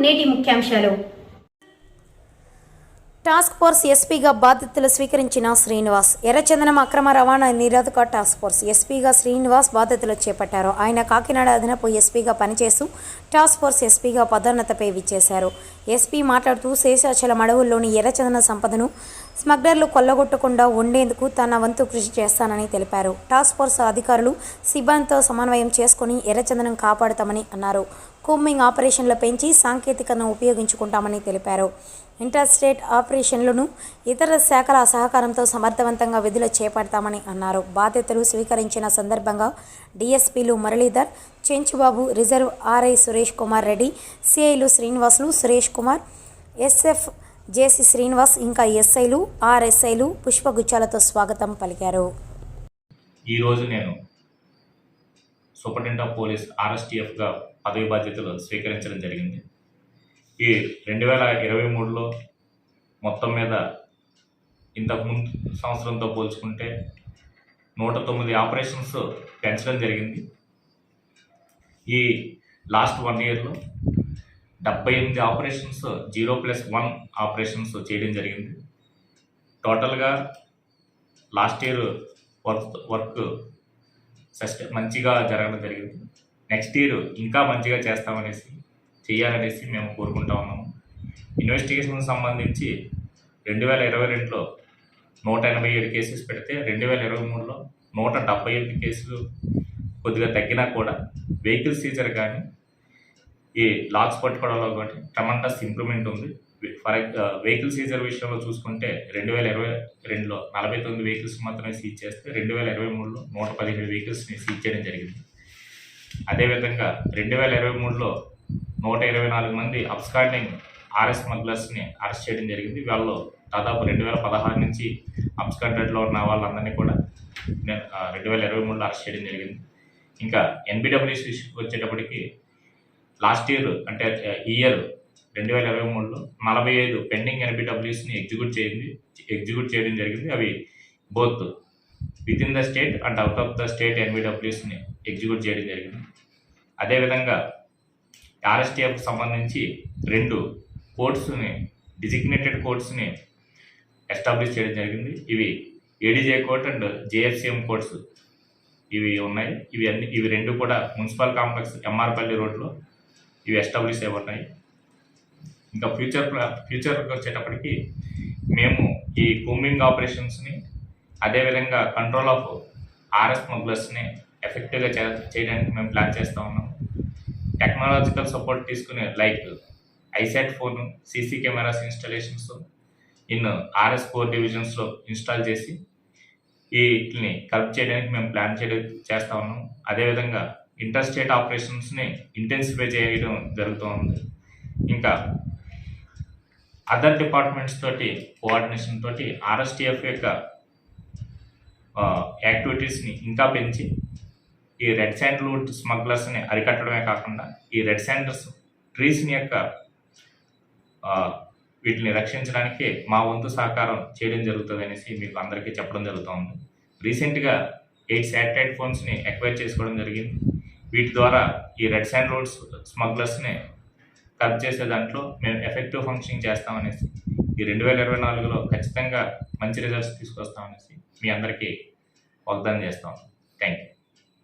నేటి ముఖ్యాంశాలు. Task force ఎస్పీగా బాధ్యతలు స్వీకరించిన శ్రీనివాస్ ఎర్రచందనం అక్రమ రవాణా నిరోధక టాస్క్ ఫోర్స్ ఎస్పీగా శ్రీనివాస్ బాధ్యతలు చేపట్టారు. ఆయన కాకినాడ అదనపు ఎస్పీగా పనిచేస్తూ టాస్క్ ఫోర్స్ ఎస్పీగా పదోన్నతపై విచ్చేశారు. ఎస్పీ మాట్లాడుతూ శేషాచలం అడవుల్లోని ఎర్రచందన సంపదను స్మగ్లర్లు కొల్లగొట్టకుండా ఉండేందుకు తన వంతు కృషి చేస్తానని తెలిపారు. టాస్క్ ఫోర్స్ అధికారులు సిబ్బందితో సమన్వయం చేసుకుని ఎర్రచందనం కాపాడుతామని అన్నారు. కూంబింగ్ ఆపరేషన్లు పెంచి సాంకేతికతను ఉపయోగించుకుంటామని తెలిపారు. ఇంటర్ స్టేట్ ఆపరేషన్లను ఇతర శాఖల సహకారంతో సమర్థవంతంగా విధులు చేపడతామని అన్నారు. బాధ్యతలు స్వీకరించిన సందర్భంగా డిఎస్పీలు మురళీధర్ చెంచుబాబు రిజర్వ్ ఆర్ఐ సురేష్ కుమార్ రెడ్డి సిఐలు శ్రీనివాసులు సురేష్ కుమార్ ఎస్ఎఫ్ జేసి శ్రీనివాస్ ఇంకా ఎస్ఐలు ఆర్ఎస్ఐలు పుష్పగుచ్చాలతో స్వాగతం పలికారు. ఈరోజు నేను సూపరింటెండెంట్ ఆఫ్ పోలీస్ ఆర్ఎస్టీఎఫ్గా పదవి బాధ్యతలు స్వీకరించడం జరిగింది. ఈ రెండు వేల ఇరవై మూడులో మొత్తం మీద ఇంతకు ముందు సంవత్సరంతో పోల్చుకుంటే నూట తొమ్మిది ఆపరేషన్స్ పెంచడం జరిగింది. ఈ లాస్ట్ వన్ ఇయర్లో డెబ్బై ఎనిమిది operations zero plus one operations చేయడం జరిగింది. టోటల్గా లాస్ట్ ఇయర్ వర్క్ వర్క్ సస్ట మంచిగా జరగడం జరిగింది. నెక్స్ట్ ఇయర్ ఇంకా మంచిగా చేస్తామనేసి చేయాలనేసి మేము కోరుకుంటా ఉన్నాము. ఇన్వెస్టిగేషన్ సంబంధించి రెండు వేల ఇరవై రెండులో నూట ఎనభై ఏడు కేసెస్ పెడితే రెండు వేల ఇరవై మూడులో నూట డెబ్బై ఎనిమిది కేసులు కొద్దిగా తగ్గినా కూడా వెహికల్ సీజర్ కానీ ఈ లాక్స్ పట్టుకోవడంలో కాబట్టి ట్రమండస్ ఇంప్రూవ్మెంట్ ఉంది. ఫర్ వెహికల్ సీజర్ విషయంలో చూసుకుంటే రెండు వేల ఇరవై రెండులో నలభై తొమ్మిది వెహికల్స్ మాత్రమే సీజ్ చేస్తే రెండు వేల ఇరవై మూడులో నూట పదిహేడు వెహికల్స్ని సీజ్ చేయడం జరిగింది. అదేవిధంగా రెండు వేల ఇరవై మూడులో నూట ఇరవై నాలుగు మంది అబ్స్కాండింగ్ ఆర్ఎస్ స్మగ్లర్స్ని అరెస్ట్ చేయడం జరిగింది. వాళ్ళు దాదాపు రెండు వేల పదహారు నుంచి అబ్స్కాండెడ్లో ఉన్న వాళ్ళందరినీ కూడా రెండు వేల ఇరవై మూడులో అరెస్ట్ చేయడం జరిగింది. ఇంకా ఎన్బిడబ్ల్యూసి వచ్చేటప్పటికి లాస్ట్ ఇయర్ అంటే ఇయర్ రెండు వేల ఇరవై మూడులో నలభై ఐదు పెండింగ్ ఎన్బిడబ్ల్యూస్ని ఎగ్జిక్యూట్ చేయింది ఎగ్జిక్యూట్ చేయడం జరిగింది. అవి both with in the state and out of the state ఎన్బిడబ్ల్యూస్ని execute చేయడం జరిగింది. అదేవిధంగా ఆర్ఎస్టీఎఫ్ సంబంధించి రెండు కోర్ట్స్ని డిజిగ్నేటెడ్ కోర్ట్స్ని ఎస్టాబ్లిష్ చేయడం జరిగింది. ఇవి ADJ court and JFCM courts ఇవి ఉన్నాయి. ఇవి అన్ని ఇవి రెండు కూడా మున్సిపల్ కాంప్లెక్స్ ఎంఆర్పల్లి రోడ్లో ఇవి ఎస్టాబ్లిష్ చేయబడ్డాయి ఇంకా ఫ్యూచర్ ఫ్యూచర్కి వచ్చేటప్పటికి మేము ఈ కూమింగ్ ఆపరేషన్స్ని అదేవిధంగా కంట్రోల్ ఆఫ్ ఆర్ఎస్ స్మగ్లర్స్ని ఎఫెక్టివ్గా చే చేయడానికి మేము ప్లాన్ చేస్తూ ఉన్నాం. టెక్నాలజికల్ సపోర్ట్ తీసుకునే like ISAT phone CC cameras installations in RS four డివిజన్స్లో install చేసి వీటిని కలెక్ట్ చేయడానికి మేము ప్లాన్ చేయడం చేస్తూ ఉన్నాం. అదేవిధంగా ఇంటర్ స్టేట్ ఆపరేషన్స్ని ఇంటెన్సిఫై చేయడం జరుగుతూ ఉంది ఇంకా అదర్ డిపార్ట్మెంట్స్ తోటి కోఆర్డినేషన్ తోటి ఆర్ఎస్టీఎఫ్ యొక్క యాక్టివిటీస్ని ఇంకా పెంచి ఈ రెడ్ శాండ్ లూట్ స్మగ్లర్స్ని అరికట్టడమే కాకుండా ఈ రెడ్ శాండర్స్ ట్రీస్ని యొక్క వీటిని రక్షించడానికి మా వంతు సహకారం చేయడం జరుగుతుంది అనేసి మీకు అందరికీ చెప్పడం జరుగుతుంది. రీసెంట్గా ఎయిట్ శాటిలైట్ ఫోన్స్ని ఎక్వైర్ చేసుకోవడం జరిగింది. వీటి ద్వారా ఈ రెడ్ శాండ్ రోడ్స్ స్మగ్లర్స్ని కట్ చేసే దాంట్లో మేము ఎఫెక్టివ్ ఫంక్షనింగ్ చేస్తామనేసి ఈ రెండు వేల ఇరవై నాలుగులో ఖచ్చితంగా మంచి రిజల్ట్స్ తీసుకొస్తామనేసి మీ అందరికీ వాగ్దానం చేస్తాం. Thank you